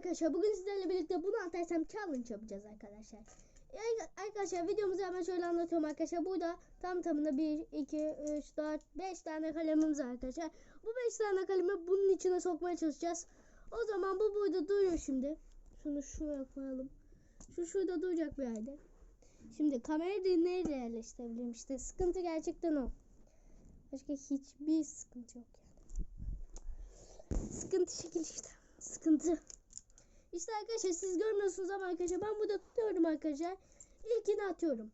arkadaşlar bugün sizlerle birlikte bunu atarsam challenge yapacağız arkadaşlar. Arkadaşlar videomuzu hemen şöyle anlatıyorum arkadaşlar. Burada tam tamına 1, 2, 3, 4, 5 tane kalemimiz arkadaşlar. Bu 5 tane kalemi bunun içine sokmaya çalışacağız. O zaman bu burada duruyor şimdi. Şunu şuraya koyalım. Şu şurada duracak bir yerde. Şimdi kamerayı nereye yerleştirebilirim işte. Sıkıntı gerçekten o. Başka hiçbir sıkıntı yok yani. Sıkıntı şekil işte. Sıkıntı. İşte arkadaşlar siz görmüyorsunuz ama arkadaşlar ben burada tutuyorum arkadaşlar. İlkini atıyorum.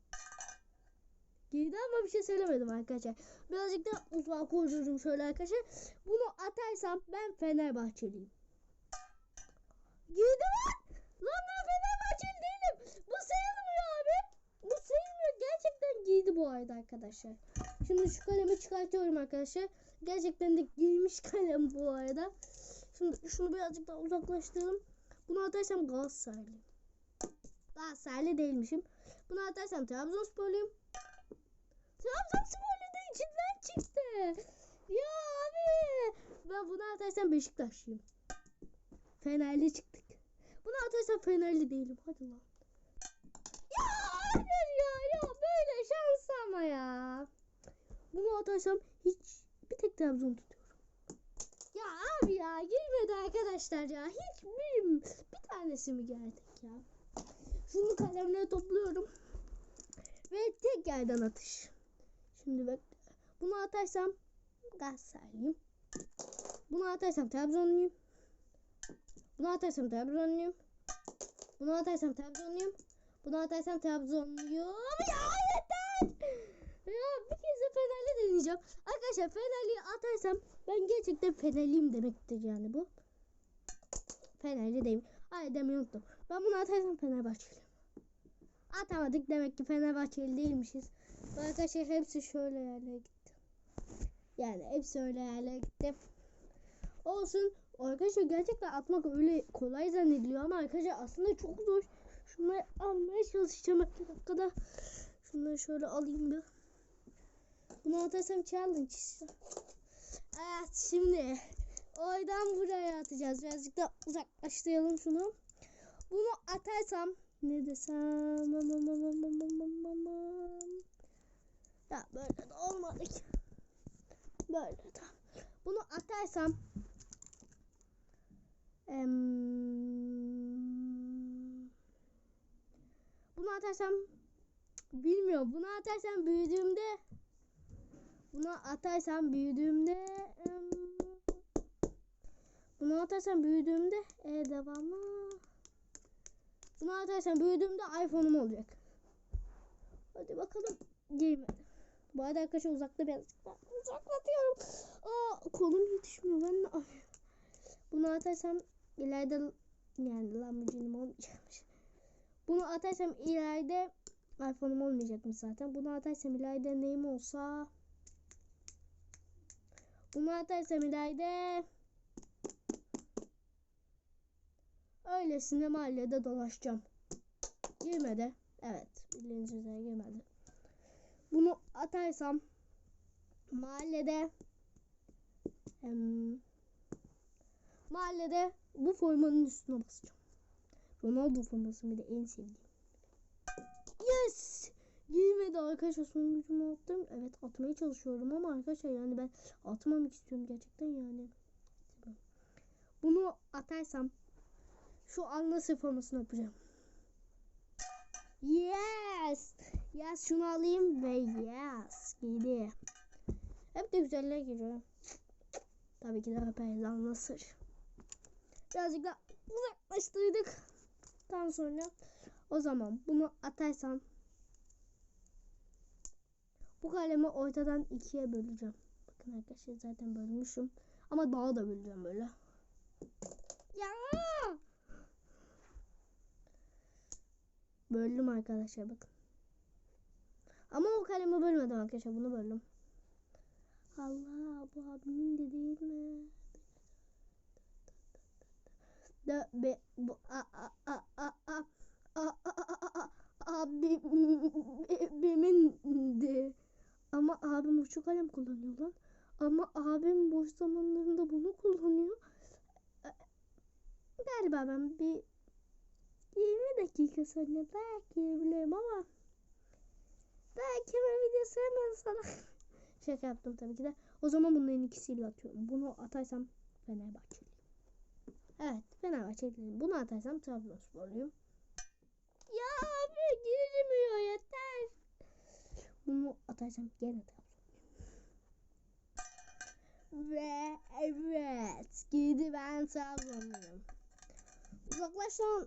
Girdi ama bir şey söylemedim arkadaşlar. Birazcık da uzağa koyuyorum şöyle arkadaşlar. Bunu atarsam ben Fenerbahçeliyim. Girdi lan. Lan ben Fenerbahçeli değilim. Bu sayılmıyor abi. Bu sayılmıyor. Gerçekten girdi bu arada arkadaşlar. Şimdi şu kalemi çıkartıyorum arkadaşlar. Gerçekten de girmiş kalem bu arada. Şimdi şunu birazcık daha uzaklaştıralım. Bunu atarsam Galatasaraylıyım. Galatasaraylı değilmişim. Bunu atarsam Trabzonsporluyum. Trabzonsporlu da içinden çıktı. Ya abi. Ben bunu atarsam Beşiktaşlıyım. Fenerli çıktık. Bunu atarsam Fenerli değilim. Hadi lan. Ya hayır ya ya böyle şans ama ya. Bunu atarsam hiç bir tek Trabzon tutuyorum. Abi ya girmedi arkadaşlar ya. Hiç bir, bir tanesi mi geldik ya. Şunu kalemleri topluyorum. Ve tek yerden atış. Şimdi bak. Bunu atarsam Galatasaraylıyım. Bunu atarsam Trabzonluyum. Bunu atarsam Trabzonluyum. Bunu atarsam Trabzonluyum. Bunu atarsam Trabzonluyum. Ya yeter. Ya bir kez de Fenerli deneyeceğim. Arkadaşlar Fenerli'yi atarsam ben gerçekten Fenerliyim demektir yani bu. Fenerli değil. Hayır demeyi unuttum. Ben bunu atarsam Fenerbahçeli. Atamadık demek ki Fenerbahçeli değilmişiz. Bu Arkadaşlar hepsi şöyle yerlere gitti. Yani hepsi öyle yerlere gitti. Olsun. Arkadaşlar gerçekten atmak öyle kolay zannediliyor ama arkadaşlar aslında çok zor. Şunları almaya çalışacağım. Bir dakikada. Şunları şöyle alayım bir. Bunu atarsam challenge işte. Evet şimdi oradan buraya atacağız. Birazcık da uzaklaştıralım şunu. Bunu atarsam ne desem. Ya böyle de olmadı ki. Böyle de. Bunu atarsam em, bunu atarsam bilmiyorum. Bunu atarsam büyüdüğümde bunu atarsam büyüdüğümde bunu atarsam büyüdüğümde e devamı bunu atarsam büyüdüğümde iPhone'um olacak. Hadi bakalım girmedi. Bu arada arkadaşlar uzakta birazcık uzaklatıyorum. Aa kolum yetişmiyor ben de. Bunu atarsam ileride yani Lamborghini'm olmayacakmış. Bunu atarsam ileride iPhone'um olmayacakmış zaten. Bunu atarsam ileride neyim olsa bunu atarsam ileride öylesine mahallede dolaşacağım. Girmedi. Evet. Bildiğiniz üzere girmedi. Bunu atarsam mahallede em, mahallede bu formanın üstüne basacağım. Ronaldo forması bir de en sevdiğim. Girmedi arkadaşlar son gücümü attım. Evet atmaya çalışıyorum ama arkadaşlar yani ben atmamak istiyorum gerçekten yani. Bunu atarsam şu an nasıl formasını yapacağım. Yes! Yes şunu alayım ve yes giydi. Hep de güzeller giriyor. Tabii ki de Öper'den Nasır. Birazcık da uzaklaştırdık. Daha sonra o zaman bunu atarsam bu kalemi ortadan ikiye böleceğim. Bakın arkadaşlar zaten bölmüşüm. Ama daha da böleceğim böyle. Ya! Böldüm arkadaşlar bakın. Ama o kalemi bölmedim arkadaşlar. Bunu böldüm. Allah bu abimin de değil mi? Da be bu a a a a a a a a a abimin de. Ama abim uçuk kalem kullanıyor lan. Ama abim boş zamanlarında bunu kullanıyor. galiba ben bir 20 dakika sonra belki biliyorum ama belki ben videosu hemen sana şaka yaptım tabii ki de. O zaman bunların ikisiyle atıyorum. Bunu atarsam Fenerbahçeliyim. Evet Fenerbahçeliyim. Bunu atarsam Trabzonsporluyum. Ya abi girmiyor yeter. Bunu atarsam gene Trabzonluyum. Ve evet gidi ben Trabzonluyum. Uzaklaş lan.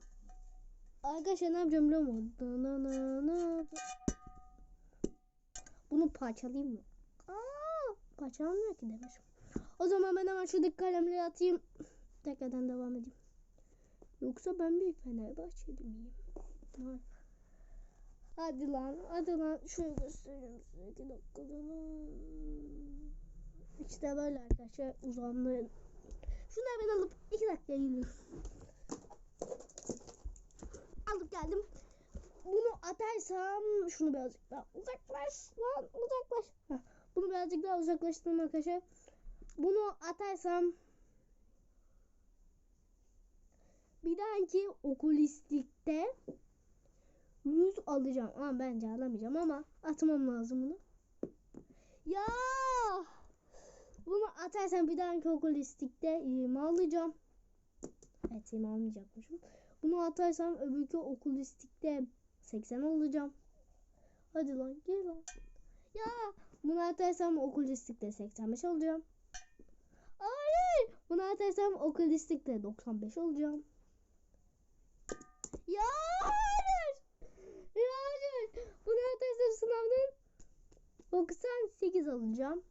Arkadaşlar ne yapacağım biliyor musun? Bunu parçalayayım mı? Aa, parçalanmıyor ki demiş. O zaman ben hemen şuradaki kalemleri atayım. Tekrardan devam edeyim. Yoksa ben bir Fenerbahçeli miyim? Hayır. Hadi lan, hadi lan. Şöyle göstereyim size. İki dakikada lan. İşte böyle arkadaşlar uzanmayın. Şunları ben alıp iki dakika geliyorum. Alıp geldim. Bunu atarsam şunu birazcık daha uzaklaş lan uzaklaş. Bunu birazcık daha uzaklaştırdım arkadaşlar. Bunu atarsam bir dahaki okulistikte 100 alacağım. Ama bence alamayacağım ama atmam lazım bunu. Ya! Bunu atarsam bir dahaki okulistikte 20 alacağım. Evet 20 almayacakmışım. Bunu atarsam öbürkü okulistikte 80 alacağım. Hadi lan gel lan. Ya bunu atarsam okulistikte 85 alacağım. Hayır. Bunu atarsam okulistikte 95 olacağım. Ya hayır. Ya hayır. Bunu atarsam sınavdan 98 alacağım.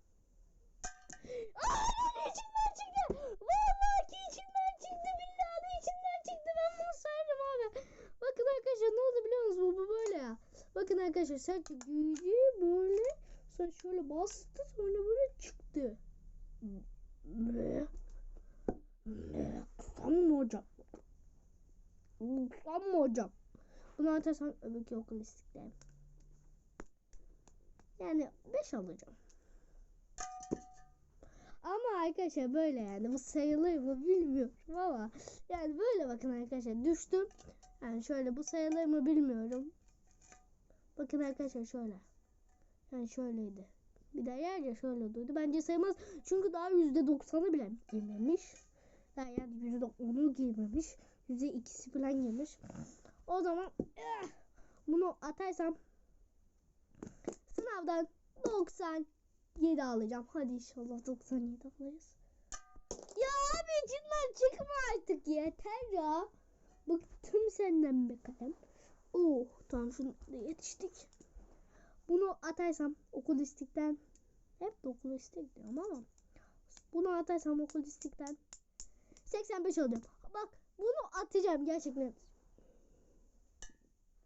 Aa, içimden çıktı. Vallahi ki içimden çıktı. Billahi de içimden çıktı. Ben bunu sayarım abi. Bakın arkadaşlar ne oldu biliyor musunuz? Bu böyle ya. Bakın arkadaşlar sanki büyüdü böyle. Sonra şöyle bastı sonra böyle çıktı. Ne? Ne? Tamam hocam. Tamam hocam. Bunu atarsam öbürkü okul istiklerim. Yani 5 alacağım. Ama arkadaşlar böyle yani bu sayılır mı bilmiyorum ama yani böyle bakın arkadaşlar düştüm. Yani şöyle bu sayılır mı bilmiyorum. Bakın arkadaşlar şöyle. Yani şöyleydi. Bir de yerce şöyle durdu. Bence sayılmaz. Çünkü daha %90'ı bile girmemiş. Yani %10'u girmemiş. %2'si falan girmiş. O zaman eh, bunu atarsam sınavdan 97 alacağım. Hadi inşallah 97 alırız. Ya abi içinden çıkma artık yeter ya. Bıktım senden be kalem. Oh tamam şunu yetiştik. Bunu atarsam okul istikten hep de okul istik diyorum ama bunu atarsam okul istikten 85 alacağım. Bak bunu atacağım gerçekten.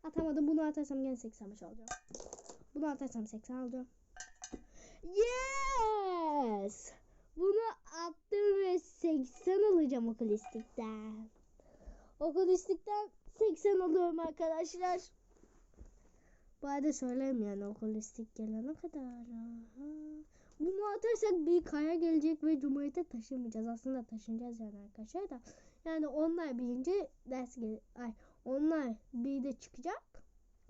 Atamadım bunu atarsam gene 85 alacağım. Bunu atarsam 80 alacağım. Yes! Bunu attım ve 80 alacağım okulistikten. Okulistikten 80 alıyorum arkadaşlar. Bu arada söyleyeyim yani okulistik gelene kadar. Aha. Bunu atarsak bir kaya gelecek ve Cumhuriyet'e taşımayacağız. Aslında taşınacağız yani arkadaşlar da. Yani onlar birinci ders gel ay onlar bir de çıkacak.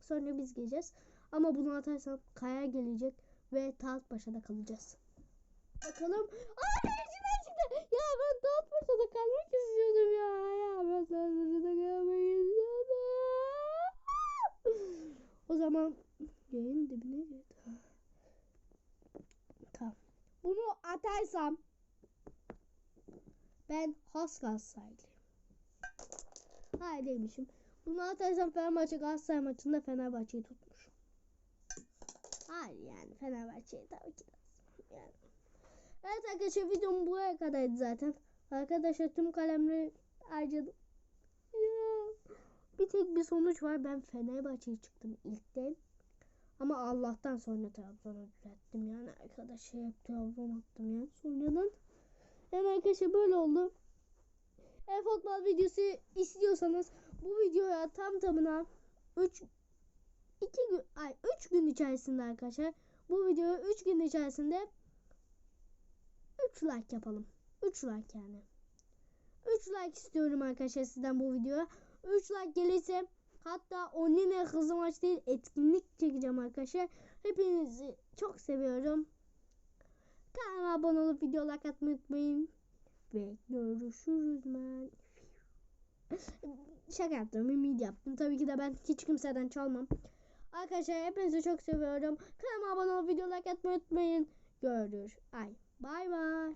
Sonra biz geleceğiz. Ama bunu atarsam kaya gelecek ve Tahtpaşa'da kalacağız. Bakalım. Aa içinden çıktı. Ya ben Tahtpaşa'da kalmak istiyordum ya. Ya ben Tahtpaşa'da kalmak istiyordum. O zaman yayın dibine girdi. Tamam. Bunu atarsam ben has Galatasaraylıyım. Hayır demişim. Bunu atarsam Fenerbahçe Galatasaray maçında Fenerbahçe'yi tutmuş. Hayır yani Fenerbahçe'yi tabii ki de yani. Evet arkadaşlar videom buraya kadardı zaten. Arkadaşlar tüm kalemleri harcadım. Ya. Bir tek bir sonuç var. Ben Fenerbahçe'ye çıktım ilkte. Ama Allah'tan sonra Trabzon'a düzelttim yani arkadaşlar hep Trabzon attım yani sonradan. Yani arkadaşlar böyle oldu. Eğer futbol videosu istiyorsanız bu videoya tam tamına 3 2 gün ay 3 gün içerisinde arkadaşlar bu videoya 3 gün içerisinde 3 like yapalım. 3 like yani. 3 like istiyorum arkadaşlar sizden bu videoya. 3 like gelirse hatta onunla hızlı maç değil etkinlik çekeceğim arkadaşlar. Hepinizi çok seviyorum. Kanalıma abone olup video like atmayı unutmayın. Ve görüşürüz ben. Şaka yaptım, ümit yaptım. Tabii ki de ben hiç kimseden çalmam. Arkadaşlar hepinizi çok seviyorum. Kanalıma abone olup video like atmayı unutmayın. Görüş. Ay. Bay bay.